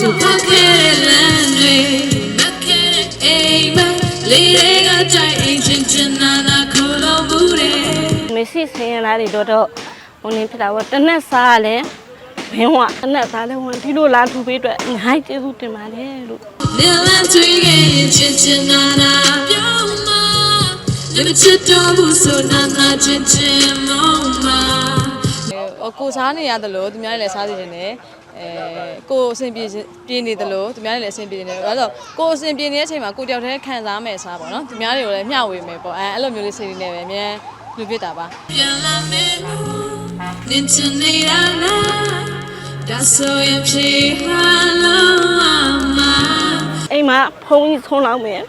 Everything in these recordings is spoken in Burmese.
တူဖက်ခဲ့တဲ့လမ်းတွေမက်ခဲ့တဲ့အိမ်မက်လေးတွေကကြိုက်အိမ်ချင်းချင်နာနာခိုးလို့ဘူးတဲ့မေစီဆင်းရလာတွေတော့တော့ဟိုနေဖြစ်တာပေါ့တနက်စားလဲဘင်းဝတနက်စားလဲဝင်ဒီလိုလာထူပေးအတွက်အများကြီးကျေးဇူးတင်ပါတယ်လို့နေလန်းတွေ့ခဲ့ရင်ချင်ချင်နာနာပြောင်းမလက်မချစ်တော့ဘူးဆိုနာနာချင်ချင်မောင်းမဟိုကိုစားနေရတယ်လို့သူများလည်းစားစီနေတယ် အဲကိုအဆင်ပြေပြေနေတယ်လို့သူများလည်းအဆင်ပြေနေတယ်အဲဒါဆိုကိုအဆင်ပြေနေတဲ့အချိန်မှာကိုတယောက်တည်းခံစားမယ်စားပေါ့နော်သူများတွေကိုလည်းမျှဝေမယ်ပေါ့အဲအဲ့လိုမျိုးလေးစိတ်လေးနဲ့ပဲအများလူဖြစ်တာပါပြန်လာမယ်နင်ချင်နေတာလားဒါဆိုရင်ဖြေဟာလုံးမအိမ်မှာဖုန်းကြီးဆုံးလောက်မယ်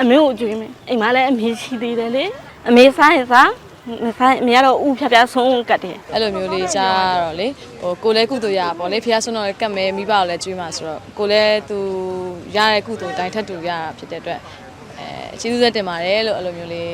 အမေကိုကြွေးမယ်အိမ်မှာလည်းအမေရှိသေးတယ်လေအမေစားရင်စား မစားရင်အမေကတော့ဥဖြတ်ဖြတ်ဆုံးကတ်တယ်အဲ့လိုမျိုးလေးကြားတော့လေဟိုကိုလည်းကုသိုလ်ရပါပေါ့လေဖះဆွမ်းတော်လည်းကတ်မယ်မိဘကိုလည်းကျွေးမှာဆိုတော့ကိုလည်းသူရတဲ့ကုသိုလ်တိုင်းထပ်တူရတာဖြစ်တဲ့အတွက်အဲကျေးဇူးဆက်တင်ပါတယ်လို့အဲ့လိုမျိုးလေး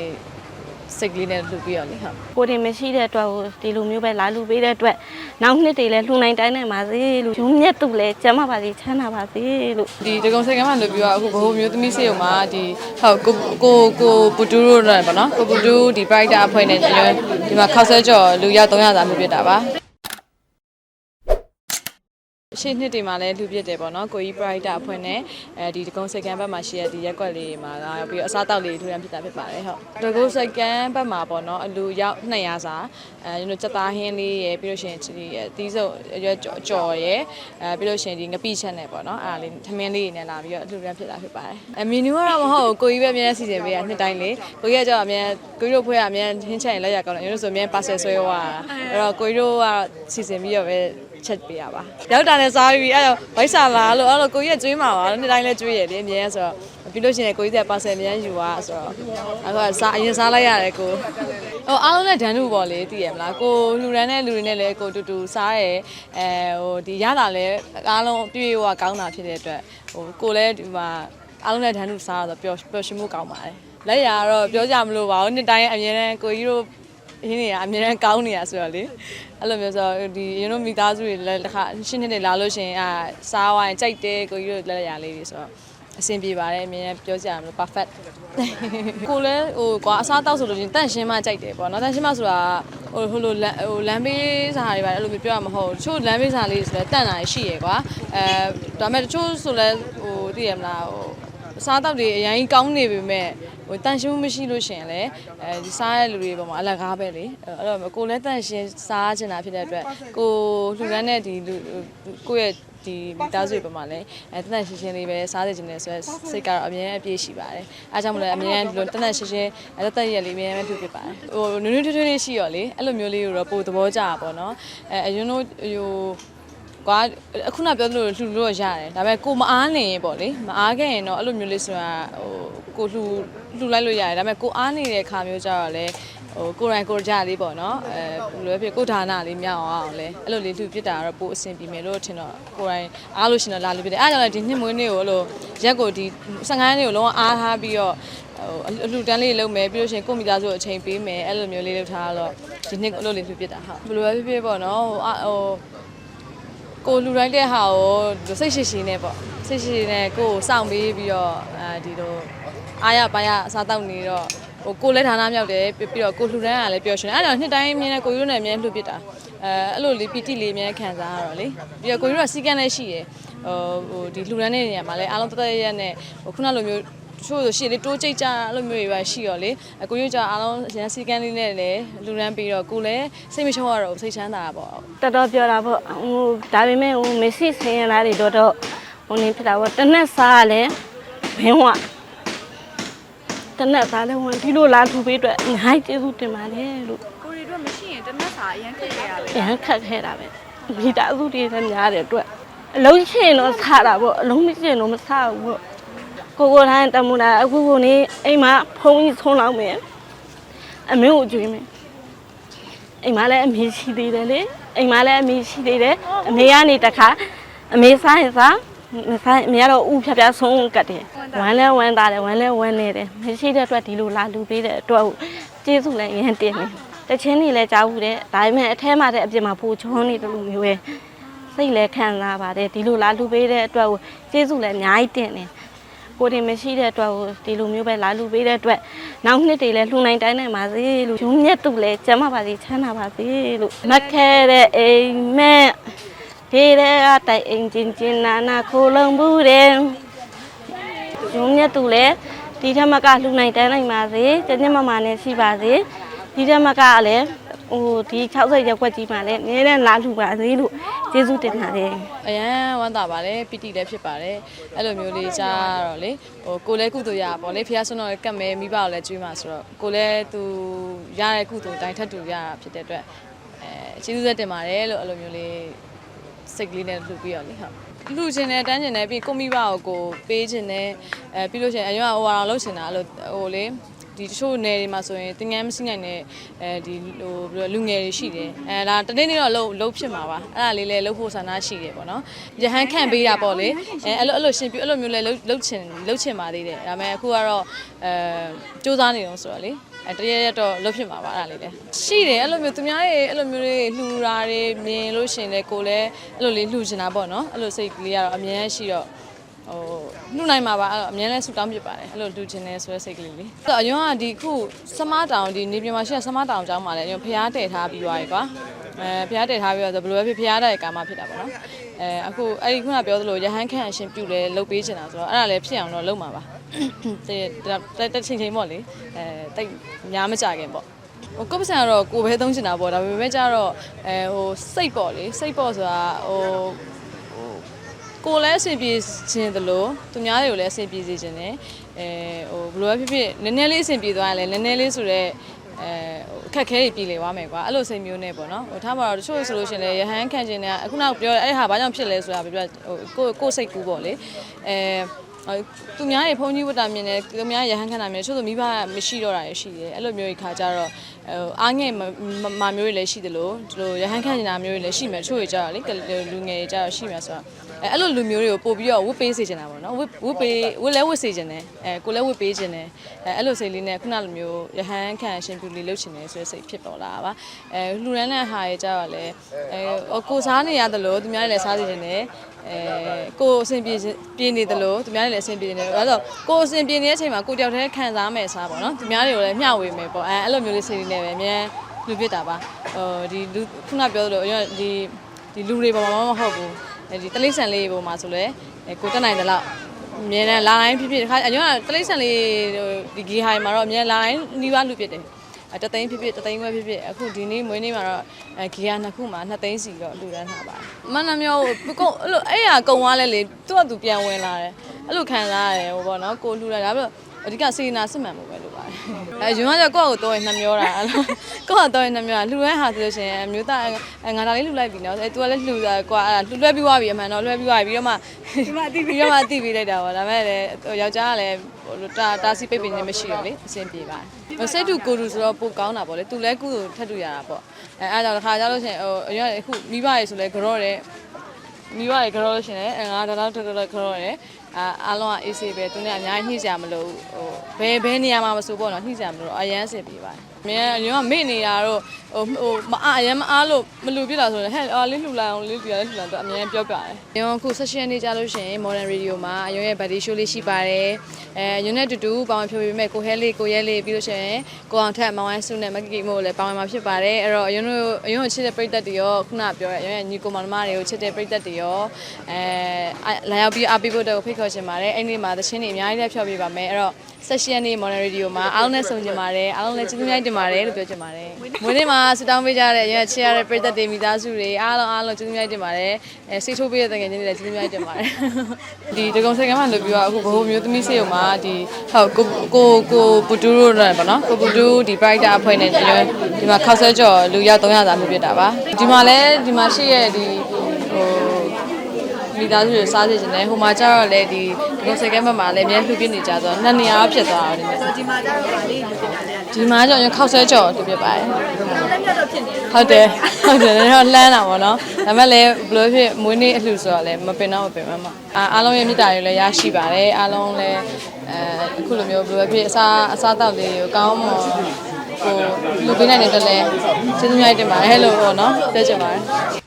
စိတ်ကလေးနဲ့လှူပြီးတော့လေဟုတ်ကိုတင်မရှိတဲ့အတွက်ကိုဒီလိုမျိုးပဲလာလူပေးတဲ့အတွက်နောက်နှစ်တွေလည်းလှူနိုင်တိုင်းနိုင်ပါစေလို့ရုံးမြတ်သူလည်းကျမ်းပါပါစေချမ်းသာပါစေလို့ဒီဒဂုံစိတ်ကမ်းမှလုပ်ပြီးတော့အခုဘဟုမျိုးသမီးစေုံမှာဒီဟုတ်ကိုကိုကိုပူတူရိုနဲ့ပေါ့နော်ကိုပူတူဒီ brighter အဖွဲ့နဲ့ကျွန်တော်ဒီမှာခောက်ဆွဲကြော်လူရောက်300စာမြပြတာပါ ရှေ့နှစ်တွေမှာလည်းလူပြစ်တယ်ပေါ့နော်ကိုကြီး brighter အဖွဲ့နဲ့အဲဒီဒဂုံစိတ်ကမ်းဘက်မှာရှိတဲ့ဒီရက်ကွက်လေးတွေမှာလာပြီးတော့အစားတောက်လေးထူထမ်းဖြစ်တာဖြစ်ပါတယ်ဟုတ်ဒဂုံစိတ်ကမ်းဘက်မှာပေါ့နော်အလူရောက်200စာအဲကျွန်တော်စက်သားဟင်းလေးရယ်ပြီးလို့ရှိရင်ချီရယ်တီးစုပ်ရွက်ကြော်ရယ်အဲပြီးလို့ရှိရင်ဒီငပိချက်နဲ့ပေါ့နော်အားလေးထမင်းလေးတွေနဲ့လာပြီးတော့အလူရန်ဖြစ်တာဖြစ်ပါတယ်အမီနူကတော့မဟုတ်ဘူးကိုကြီးပဲအများကြီးစီစဉ်ပေးရနှစ်တိုင်းလေကိုကြီးကကြောက်အများကိုကြီးတို့ဖွဲ့ကအများဟင်းချက်ရင်လက်ရကောင်းတယ်ကျွန်တော်ဆိုအများပါဆယ်ဆွဲသွားတာအဲ့တော့ကိုကြီးတို့ကစီစဉ်ပြီးတော့ပဲ ချက်ပေးရပါရောက်တာနဲ့စားပြီးအဲ့တော့ဗိုက်ဆာလာလို့အဲ့လိုကိုကြီးကကျွေးမှာပါနှစ်တိုင်းလဲကျွေးရလေအများဆိုတော့ပြီးလို့ရှိရင်ကိုကြီးကပါဆယ်အများယူသွားဆိုတော့အခုကစားအရင်စားလိုက်ရတယ်ကိုဟိုအားလုံးနဲ့ဒန်နုပေါ့လေသိရမလားကိုလူရန်တဲ့လူတွေနဲ့လည်းကိုတူတူစားရဲအဲဟိုဒီရတာလဲအားလုံးပြည့်ဝကောင်းတာဖြစ်တဲ့အတွက်ဟိုကိုလည်းဒီမှာအားလုံးနဲ့ဒန်နုစားတော့ပျော်ပျော်ရွှင်မှုကောင်းပါတယ်လက်ရတော့ပြောကြမလို့ပါဘူးနှစ်တိုင်းအများနဲ့ကိုကြီးတို့ ဟင်းတွေကအများနဲ့ကောင်းနေတာဆိုတော့လေအဲ့လိုမျိုးဆိုတော့ဒီရင်တို့မိသားစုတွေလည်းတစ်ခါရှင်းနေတယ်လာလို့ရှရင်အာစားဝိုင်းကြိုက်တယ်ကိုကြီးတို့လက်ရလေးတွေဆိုတော့အဆင်ပြေပါတယ်အမြင်နဲ့ပြောကြရမလို့ perfect ကိုလည်းဟိုကွာအစားတောက်ဆိုလို့ချင်းတန့်ရှင်းမှကြိုက်တယ်ပေါ့နော်တန့်ရှင်းမှဆိုတာဟိုဟိုလိုလမ်းဟိုလမ်းဘေးစာတွေပါအဲ့လိုမျိုးပြောရမှာမဟုတ်ဘူးတချို့လမ်းဘေးစာလေးဆိုလည်းတန့်တာရှိရယ်ကွာအဲဒါပေမဲ့တချို့ဆိုလည်းဟိုသိရမလားဟို အစားတောက်တွေအရင်ကောင်းနေပေမဲ့ဟိုတန်ရှင်းမှုမရှိလို့ရှရင်လေအဲဒီစားရတဲ့လူတွေပေါ်မှာအလကားပဲလေအဲ့တော့ကိုလည်းတန်ရှင်းစားချင်တာဖြစ်တဲ့အတွက်ကိုလှူဒန်းတဲ့ဒီလူကိုယ့်ရဲ့ဒီမိသားစုတွေပေါ်မှာလည်းအဲတန်ရှင်းရှင်းလေးပဲစားစေချင်တယ်ဆိုတော့စိတ်ကတော့အမြဲအပြည့်ရှိပါတယ်အားကြောင့်မလို့အမြဲဒီလိုတန်ရှင်းရှင်းအဲတက်ရက်လေးအမြဲပဲဖြစ်ဖြစ်ပါတယ်ဟိုနွေးနွေးထွေးထွေးလေးရှိရောလေအဲ့လိုမျိုးလေးကိုတော့ပိုသဘောကျတာပေါ့နော်အဲအရင်တို့ဟို ကွာအခုနပြောသလိုလှူလို့ရတယ်ဒါပေမဲ့ကိုမအားနေရင်ပေါ့လေမအားခဲ့ရင်တော့အဲ့လိုမျိုးလေးဆိုတာဟိုကိုလှူလှူလိုက်လို့ရတယ်ဒါပေမဲ့ကိုအားနေတဲ့ခါမျိုးကြတော့လေဟိုကိုရိုင်းကိုကြလေးပေါ့နော်အဲဘယ်လိုဖြစ်ကိုဌာနလေးမြောက်အောင်လဲအဲ့လိုလေးလှူပြစ်တာကတော့ပိုအဆင်ပြေမယ်လို့ထင်တော့ကိုရိုင်းအားလို့ရှင်တော့လာလို့ပြတယ်အားကြောင့်လည်းဒီနှစ်မွေးနေ့ကိုအဲ့လိုရက်ကိုဒီ15ရက်နေ့ကိုလုံးဝအားထားပြီးတော့ဟိုအလှူတန်းလေးလုပ်မယ်ပြီးလို့ရှိရင်ကိုမိသားစုအချိန်ပေးမယ်အဲ့လိုမျိုးလေးလုပ်ထားတော့ဒီနှစ်အဲ့လိုလေးလှူပြစ်တာဟုတ်ဘယ်လိုပဲဖြစ်ဖြစ်ပေါ့နော်ဟိုဟို ကိုလူတိုင်းတဲ့ဟာကိုစိတ်ရှိရှိနဲ့ပေါ့စိတ်ရှိရှိနဲ့ကိုကိုစောင့်ပေးပြီးတော့အဲဒီလိုအားရပါရအစားတောက်နေတော့ဟိုကိုလည်းဌာနမြောက်တယ်ပြီးပြီးတော့ကိုလှူဒန်းကလည်းပျော်ရွှင်တယ်အဲ့တော့နှစ်တိုင်းအမြင်နဲ့ကိုယူနဲ့အမြင်လှူပစ်တာအဲအဲ့လိုလေးပီတိလေးအမြင်ခံစားရတော့လေပြီးတော့ကိုယူကစီကန်းလည်းရှိတယ်ဟိုဟိုဒီလှူဒန်းတဲ့နေရာမှာလည်းအားလုံးတသက်ရက်နဲ့ဟိုခုနလိုမျိုး ချို့ဆိုရှေ့လေးတိုးကြိတ်ကြအဲ့လိုမျိုးတွေပဲရှိရောလေအကိုရွကြအားလုံးရန်စီကန်းလေးနဲ့လည်းလူရန်ပြီးတော့ကိုလည်းစိတ်မချောရတော့စိတ်ချမ်းသာတာပေါ့တော်တော်ပြောတာပေါ့ဟိုဒါပေမဲ့ဟိုမေစီဆင်းရလာတွေတော့တော့ဟိုနေဖြစ်တာပေါ့တနက်စားလဲဘင်းဝတနက်စားလဲဝင်ဒီလိုလာထူပေးအတွက်အများကြီးကျေးဇူးတင်ပါတယ်လို့ကိုရီတို့မရှိရင်တနက်စာအရင်ခက်ခဲ့ရပဲရမ်းခက်ခဲတာပဲမိသားစုတွေလည်းများတဲ့အတွက်အလုံးရှိရင်တော့စားတာပေါ့အလုံးမရှိရင်တော့မစားဘူးပေါ့ ကိုကိုတိုင်းတမူတာအခုကိုနေအိမ်မှာဖုန်းကြီးဆုံးလောက်မယ်အမေကိုကြွေးမယ်အိမ်မှာလည်းအမေရှိသေးတယ်လေအိမ်မှာလည်းအမေရှိသေးတယ်အမေကနေတခါအမေစားရင်စားမစားရင်အမေကတော့ဥဖြတ်ဖြတ်ဆုံးကတ်တယ်ဝမ်းလဲဝမ်းသားတယ်ဝမ်းလဲဝမ်းနေတယ်မရှိတဲ့အတွက်ဒီလိုလာလူပေးတဲ့အတွက်ကျေးဇူးလည်းအရင်တင်တယ်တချင်းနေလဲကြားဘူးတဲ့ဒါပေမဲ့အထဲမှာတဲ့အပြင်မှာပိုချောနေတယ်လို့မျိုးပဲစိတ်လည်းခံစားပါတယ်ဒီလိုလာလူပေးတဲ့အတွက်ကိုကျေးဇူးလည်းအများကြီးတင်တယ် ကိုတင်မရှိတဲ့အတွက်ကိုဒီလိုမျိုးပဲလာလူပေးတဲ့အတွက်နောက်နှစ်တွေလည်းလှူနိုင်တိုင်းနိုင်ပါစေလို့ရုံးမြတ်တူလည်းကျမ်းပါပါစေချမ်းသာပါစေလို့မတ်ခဲတဲ့အိမ်မက်ဒီတဲ့ကတိုက်အိမ်ချင်းချင်းနာနာခိုးလုံးဘူးတယ်ရုံးမြတ်တူလည်းဒီထက်မကလှူနိုင်တိုင်းနိုင်ပါစေကျဉ်းကျဉ်းမမာနဲ့ရှိပါစေဒီထက်မကလည်း ဟိုဒီ60ရက်ွက်ကြီးမှာလည်းအများနဲ့လာလှူပါစေလို့ကျေးဇူးတင်ပါတယ်အရန်ဝမ်းသာပါတယ်ပီတိလည်းဖြစ်ပါတယ်အဲ့လိုမျိုးလေးကြားတော့လေဟိုကိုလည်းကုသိုလ်ရပါပေါ့လေဖះဆွမ်းတော်လည်းကတ်မယ်မိဘကိုလည်းကျွေးမှာဆိုတော့ကိုလည်းသူရတဲ့ကုသိုလ်တိုင်းထပ်တူရတာဖြစ်တဲ့အတွက်အဲကျေးဇူးဆက်တင်ပါတယ်လို့အဲ့လိုမျိုးလေးစိတ်ကလေးနဲ့လှူပြီးတော့လေဟုတ်လူချင်းနဲ့တန်းကျင်နဲ့ပြီးကိုမိဘကိုကိုပေးခြင်းနဲ့အဲပြီးလို့ရှိရင်အရင်ကဟိုဟာလောက်ရှင်တာအဲ့လိုဟိုလေ ဒီတချို့နယ်တွေမှာဆိုရင်တင်ငန်းမရှိနိုင်တဲ့အဲဒီဟိုဘယ်လိုလူငယ်တွေရှိတယ်အဲဒါတနေ့နေ့တော့လှုပ်လှုပ်ဖြစ်မှာပါအဲ့ဒါလေးလည်းလှုပ်ဖို့ဆန္ဒရှိတယ်ပေါ့နော်ရဟန်းခန့်ပေးတာပေါ့လေအဲအဲ့လိုအဲ့လိုရှင်ပြအဲ့လိုမျိုးလည်းလှုပ်လှုပ်ချင်လှုပ်ချင်ပါသေးတယ်ဒါပေမဲ့အခုကတော့အဲစူးစမ်းနေတော့ဆိုတော့လေအဲတရရက်တော့လှုပ်ဖြစ်မှာပါအဲ့ဒါလေးလည်းရှိတယ်အဲ့လိုမျိုးသူများတွေအဲ့လိုမျိုးတွေလှူတာတွေမြင်လို့ရှင်လေကိုလည်းအဲ့လိုလေးလှူချင်တာပေါ့နော်အဲ့လိုစိတ်ကလေးကတော့အများကြီးရှိတော့ ဟိုနှုတ်နိုင်မှာပါအဲ့တော့အများနဲ့ဆူတောင်းပြပါတယ်အဲ့လိုလူချင်းနေဆိုတဲ့စိတ်ကလေးလေးအဲ့တော့အရင်ကဒီခုစမတောင်ဒီနေပြည်မှာရှိတဲ့စမတောင်ကျောင်းမှာလည်းအရင်ဖျားတည်ထားပြီးသွားပြီကွာအဲဖျားတည်ထားပြီးတော့ဘယ်လိုပဲဖြစ်ဖျားတဲ့ကာမဖြစ်တာပေါ့နော်အဲအခုအဲ့ဒီခုနပြောသလိုရဟန်းခန့်အရှင်ပြုလဲလှုပ်ပေးချင်တာဆိုတော့အဲ့ဒါလည်းဖြစ်အောင်တော့လုပ်မှာပါတဲ့တဲ့ချင်းချင်းပေါ့လေအဲတိတ်များမကြခင်ပေါ့ဟိုကိုပစံကတော့ကိုပဲသုံးချင်တာပေါ့ဒါပေမဲ့ကျတော့အဲဟိုစိတ်ပေါ့လေစိတ်ပေါ့ဆိုတာဟို ကိုလည်းအဆင်ပြေခြင်းသလိုသူများတွေကိုလည်းအဆင်ပြေစေခြင်းနဲ့အဲဟိုဘယ်လိုပဲဖြစ်ဖြစ်နည်းနည်းလေးအဆင်ပြေသွားရင်လည်းနည်းနည်းလေးဆိုတော့အဲဟိုအခက်ခဲတွေပြည်လေသွားမယ်ကွာအဲ့လိုစိတ်မျိုးနဲ့ပေါ့နော်ဟိုထားပါတော့တချို့ဆိုလို့ရှရင်လည်းရဟန်းခံခြင်းနဲ့အခုနောက်ပြောအဲ့ဟာဘာကြောင့်ဖြစ်လဲဆိုတာပြောဟိုကိုကိုစိတ်ကူးပေါ့လေအဲ သူများတွေဖုန်းကြီးဝတ်တာမြင်တယ်သူများရဟန်းခံတာမြင်တယ်ချို့ဆိုမိဘမရှိတော့တာရရှိတယ်အဲ့လိုမျိုးကြီးခါကြတော့ဟိုအားငယ်မာမျိုးတွေလည်းရှိတယ်လို့ဒီလိုရဟန်းခံနေတာမျိုးတွေလည်းရှိမယ်ချို့တွေကြတော့လေလူငယ်တွေကြတော့ရှိမယ်ဆိုတော့အဲအဲ့လိုလူမျိုးတွေကိုပို့ပြီးတော့ဝတ်ပေးစေချင်တာပေါ့နော်ဝတ်ဝတ်ပေးဝတ်လဲဝတ်စေချင်တယ်အဲကိုလည်းဝတ်ပေးချင်တယ်အဲအဲ့လိုစိတ်လေးနဲ့ခုနလိုမျိုးရဟန်းခံရှင်ပြူလေးလုပ်ချင်တယ်ဆိုတဲ့စိတ်ဖြစ်ပေါ်လာတာပါအဲလှူရမ်းတဲ့ဟာတွေကြတော့လေအဲကိုစားနေရတယ်လို့သူများတွေလည်းစားစေချင်တယ် အဲကိုအဆင်ပြေပြေနေတယ်လို့သူများတွေလည်းအဆင်ပြေနေတယ်ဒါဆိုကိုအဆင်ပြေနေတဲ့အချိန်မှာကိုတယောက်တည်းခံစားမယ်စားပေါ့နော်သူများတွေကိုလည်းမျှဝေမယ်ပေါ့အဲအဲ့လိုမျိုးလေးစိတ်လေးနဲ့ပဲအများလူဖြစ်တာပါဟိုဒီလူခုနပြောသလိုဒီဒီလူတွေပေါ်မှာမဟုတ်ဘူးအဲဒီတလိษံလေးပုံမှာဆိုလဲအဲကိုတက်နိုင်တယ်လို့အမြဲတမ်းလာတိုင်းဖြစ်ဖြစ်တခါအရင်ကတလိษံလေးဒီဂီဟိုင်မှာတော့အမြဲလာတိုင်းနှီးပါလူဖြစ်တယ်အဲ တသိန်းဖြစ်ဖြစ်တသိန်းခွဲဖြစ်ဖြစ်အခုဒီနေ့မွေးနေ့မှာတော့အဲဂီယာနှစ်ခုမှာနှစ်သိန်းစီတော့လူတန်းထားပါတယ်မန္တမျိုးကိုအဲ့လိုအဲ့ဟာကုံသွားလဲလေသူ့ကသူပြန်ဝင်လာတယ်အဲ့လိုခံစားရတယ်ဟိုပေါ့နော်ကိုလှူလိုက်ဒါပြီးတော့ အဓိကစေနာစစ်မှန်မှုပဲလို့ပါတယ်အဲယူမကျကိုယ့်ကိုတော့နှမျောတာအဲ့လိုကိုယ့်ကတော့နှမျောတာလှူရဲဟာဆိုလို့ရှိရင်အမျိုးသားငါဒါလေးလှူလိုက်ပြီနော်အဲ तू ကလည်းလှူတာကွာအဲ့လှူလွှဲပြီးသွားပြီအမှန်တော့လွှဲပြီးသွားပြီပြီးတော့မှဒီမှာတိပြီးတော့မှတိပြီးလိုက်တာပေါ့ဒါပေမဲ့လည်းယောက်ျားကလည်းတာတာစီပိတ်ပင်နေမရှိတော့လေအဆင်ပြေပါတယ်စိတ်တူကိုတူဆိုတော့ပိုကောင်းတာပေါ့လေ तू လည်းကုသိုလ်ထပ်တူရတာပေါ့အဲအားကြောင့်တစ်ခါကြလို့ရှိရင်ဟိုအရင်အခုမိဘရေဆိုလဲကြော့တယ် မိဘရေကြောလို့ရှင်လေငါတော့တော့တော်တော်ကြောရဲအာအားလုံးကအေးဆေးပဲသူနဲ့အများကြီးနှိမ့်စရာမလိုဟိုဘယ်ဘယ်နေရာမှာမဆိုပေါ့နော်နှိမ့်စရာမလိုအရန်စင်ပြပါတယ် မင်းအရင်ကမေ့နေတာတော့ဟိုဟိုမအားအရန်မအားလို့မလူပြတာဆိုရင်ဟဲ့အော်လေးလှူလိုက်အောင်လေးပြရလေးလှူလိုက်တော့အများကြီးပြောပြတယ်။ရင်အခု session နေကြလို့ရှိရင် modern radio မှာအရင်ရဲ့ body show လေးရှိပါတယ်။အဲရုံနဲ့တူတူပေါင်းဖြိုးပေးမဲ့ကိုဟဲလေးကိုရဲလေးပြီးလို့ရှိရင်ကိုအောင်ထက်မောင်ဝိုင်းစုနဲ့မကီကီမို့လည်းပေါင်းမှာဖြစ်ပါတယ်။အဲ့တော့အရင်တို့အရင်ကိုချစ်တဲ့ပရိသတ်တွေရောခုနပြောတဲ့အရင်ရဲ့ညီကိုမောင်နှမတွေကိုချစ်တဲ့ပရိသတ်တွေရောအဲလာရောက်ပြီးအားပေးဖို့တော့ဖိတ်ခေါ်ချင်ပါတယ်။အဲ့ဒီမှာသချင်းတွေအများကြီးလည်းဖြောပြပါမယ်။အဲ့တော့ session နေ့ modern radio မှာအားလုံးနဲ့ဆုံချင်ပါတယ်။အားလုံးလည်းကျေးဇူးများတင်ပါတယ်လို့ပြောချင်ပါတယ်။မွေးနေ့မှာဆူတောင်းပေးကြတဲ့ရရချစ်ရတဲ့ပရိသတ်တွေမိသားစုတွေအားလုံးအားလုံးကျေးဇူးများတင်ပါတယ်။အဲစိတ်ထိုးပေးတဲ့တကယ်ချင်းတွေလည်းကျေးဇူးများတင်ပါတယ်။ဒီဒဂုံစက္ကန့်မှလို့ပြောအခုဘိုးမျိုးသမီးစေုံမှာဒီဟုတ်ကိုကိုကိုပူတူရိုးတယ်ပေါ့နော်။ကိုပူတူဒီ brighter အဖွဲ့နဲ့ကျွန်တော်ဒီမှာခောက်ဆွဲကြော်လူရောက်300စာမျိုးပြတာပါ။ဒီမှာလည်းဒီမှာရှိရဲ့ဒီဟို မိသားစုတွေစားစေချင်တယ်ဟိုမှာကျတော့လေဒီဒီလိုစကဲဘက်မှာလည်းအများလှူပြနေကြဆိုတော့နှစ်နေရာဖြစ်သွားတာဒီနေ့ဒီမှာကျတော့ဗာလေးလူတင်တာလေးဒီမှာကျတော့ခောက်ဆွဲကြော်တူပြပါတယ်လက်မြတ်တော့ဖြစ်နေတယ်ဟုတ်တယ်ဟုတ်တယ်လည်းတော့လှမ်းတာပေါ့နော်ဒါပေမဲ့လည်းဘယ်လိုဖြစ်မွေးနေ့အလှဆိုတော့လည်းမပင်တော့မပင်မမအာအားလုံးရဲ့မြတ်တာတွေလည်းရရှိပါတယ်အားလုံးလည်းအဲအခုလိုမျိုးဘယ်လိုဖြစ်အစားအစားတောက်လေးကိုကောင်းမွန်ဟိုလူပေးနိုင်တဲ့တလဲကျေးဇူးများတင်ပါတယ်ဟဲ့လို့ပေါ့နော်ပြောချင်ပါတယ်